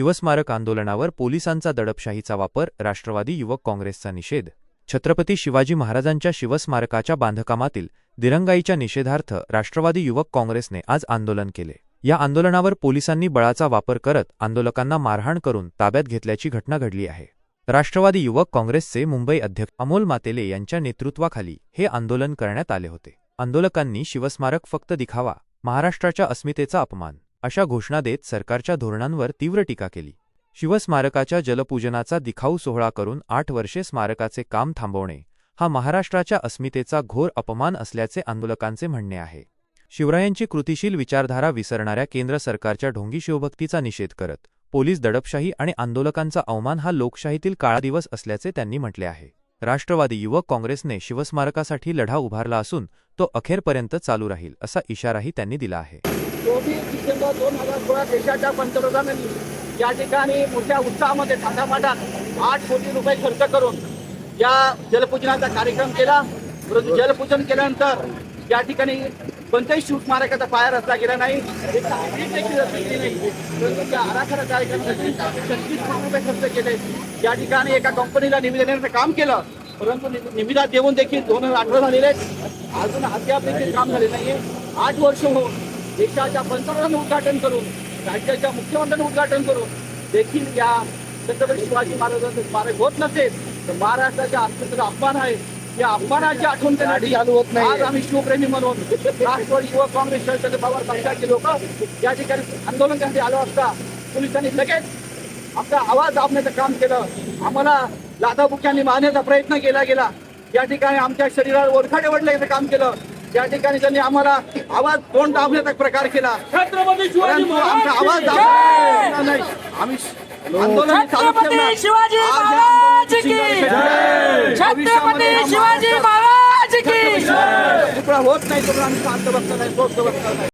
शिवस्मारक आंदोलनावर पोलिसांचा दडपशाहीचा वापर राष्ट्रवादी युवक काँग्रेसचा निषेध. छत्रपती शिवाजी महाराजांच्या शिवस्मारकाच्या बांधकामातील दिरंगाईच्या निषेधार्थ राष्ट्रवादी युवक काँग्रेसने आज आंदोलन केले. या आंदोलनावर पोलिसांनी बळाचा वापर करत आंदोलकांना मारहाण करून ताब्यात घेतल्याची घटना घडली आहे. राष्ट्रवादी युवक काँग्रेसचे मुंबई अध्यक्ष अमोल मातेले यांच्या नेतृत्वाखाली हे आंदोलन करण्यात आले होते. आंदोलकांनी शिवस्मारक फक्त दिखावा महाराष्ट्राच्या अस्मितेचा अपमान अशा घोषणा देत सरकारच्या धोरणांवर तीव्र टीका केली. शिवस्मारकाच्या जलपूजनाचा दिखाऊ सोहळा करून आठ वर्षे स्मारकाचे काम थांबवणे हा महाराष्ट्राच्या अस्मितेचा घोर अपमान असल्याचे आंदोलकांचे म्हणणे आहे. शिवरायांची कृतिशील विचारधारा विसरणाऱ्या केंद्र सरकारच्या ढोंगी शिवभक्तीचा निषेध करत पोलीस दडपशाही आणि आंदोलकांचा अवमान हा लोकशाहीतील काळा दिवस असल्याचे त्यांनी म्हटले आहे. राष्ट्रवादी युवक काँग्रेसने शिवस्मारकासाठी लढा उभारला असून तो अखेरपर्यंत चालू राहील असा इशाराही त्यांनी दिला आहे. चोवीस डिसेंबर दोन हजार सोळा देशाच्या पंतप्रधानांनी या ठिकाणी मोठ्या उत्साहामध्ये थाटामाटात आठ कोटी रुपये खर्च करून या जलपूजनाचा कार्यक्रम केला. परंतु जलपूजन केल्यानंतर या ठिकाणी कोणत्याही शिवस्मारकाचा पाया रचला गेला नाही. एक वीट देखील रचली गेली नाही. परंतु त्या आराखडा कार्यक्रमासाठी छत्तीस कोटी रुपये खर्च केले. या ठिकाणी एका कंपनीला निविदा देण्याचं काम केलं. परंतु नि- निविदा देऊन देखील दोन हजार अठरा झालेले आहेत. अजून अद्याप देखील काम झाले नाहीये. आठ वर्ष होऊन देशाच्या पंतप्रधान उद्घाटन करून राज्याच्या मुख्यमंत्र्यांनी उद्घाटन करून देखील या छत्रपती शिवाजी महाराजांचं स्मारक होत नसेल तर महाराष्ट्राच्या अस्तित्वाचा अपमान आहे. या अपमानाची आठवण करण्यासाठी चालू होत नाही. आज आम्ही शिवप्रेमी म्हणून राष्ट्रवादी युवक काँग्रेस शरद पवार पक्षाचे लोक या ठिकाणी आंदोलन करण्यासाठी आलो असता पोलिसांनी लगेच आपला आवाज दाबण्याचं काम केलं. आम्हाला लाथाबुक्यांनी मारण्याचा प्रयत्न केला गेला. या ठिकाणी आमच्या शरीरावर ओरखाडे ओढण्याचं काम केलं. या ठिकाणी त्यांनी आम्हाला आवाज तोंड दाबण्याचा प्रकार केला. छत्रपती शिवाजी परंतु आमचा आवाज दाबला नाही. आम्ही आंदोलन चालू. शिवाजी आज महाराज आंदोलनाची की चिंगारी पेटली. भविष्यामध्ये छत्रपती शिवाजी महाराष्ट्र महाराज की तुकडा होत नाही तर आम्ही शांत बसणार नाही सोडत बसणार नाही.